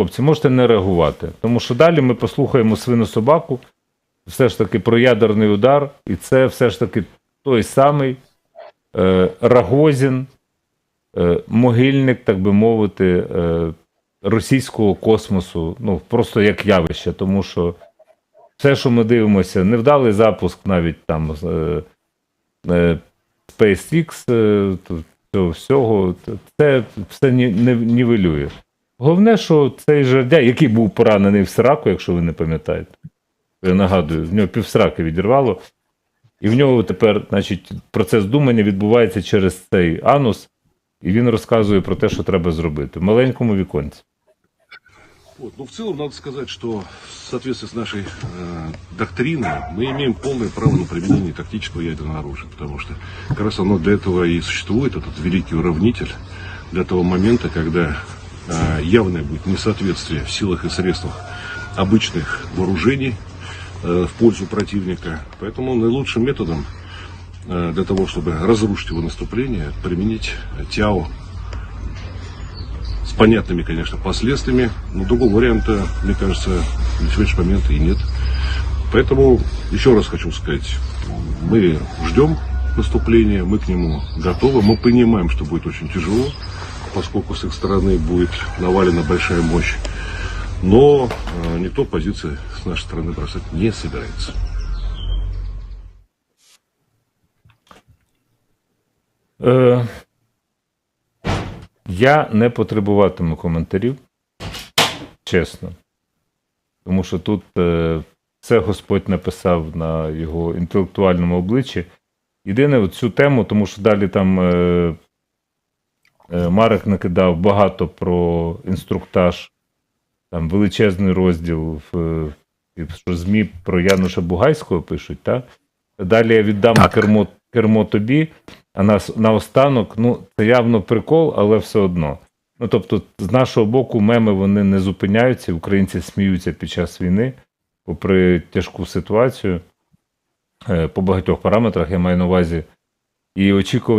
Хлопці, можете не реагувати. Тому що далі ми послухаємо свинособаку, все ж таки про ядерний удар, і це все ж таки той самий е, Рагозін, е, могильник, так би мовити, е, російського космосу, ну просто як явище, тому що все, що ми дивимося, невдалий запуск навіть там е, е, SpaceX, е, всього, це все нівелює. Головне, що цей жердя, який був поранений в сраку, якщо ви не пам'ятаєте, я нагадую, в нього півсраки відірвало, і в нього тепер, значить, процес думання відбувається через цей анус, і він розказує про те, що треба зробити в маленькому віконці. Вот. Но в целом надо сказать, что в соответствии с нашей э, доктриной мы имеем полное право на применение тактического ядерного оружия, потому что как раз оно для этого и существует, этот великий уравнитель, для того момента, когда э, явное будет несоответствие в силах и средствах обычных вооружений э, в пользу противника. Поэтому наилучшим методом э, для того, чтобы разрушить его наступление, применить ТЯО с понятными, конечно, последствиями, но другого варианта, мне кажется, на сегодняшний момент и нет. Поэтому еще раз хочу сказать, мы ждем наступления, мы к нему готовы, мы понимаем, что будет очень тяжело, поскольку с их стороны будет навалена большая мощь, но э, никто позиции с нашей стороны бросать не собирается. Е, я не потребуватиму коментарів, чесно. Тому що тут е, все Господь написав на його інтелектуальному обличчі. Єдине цю тему, тому що далі там е, е, Марек накидав багато про інструктаж, там величезний розділ, в, е, що ЗМІ про Януша Бугайського пишуть, так? Далі я віддам Так. кермо, кермо тобі, а нас, наостанок, ну, це явно прикол, але все одно. Ну, тобто, з нашого боку, меми вони не зупиняються, українці сміються під час війни, попри тяжку ситуацію е, по багатьох параметрах, я маю на увазі і очікування.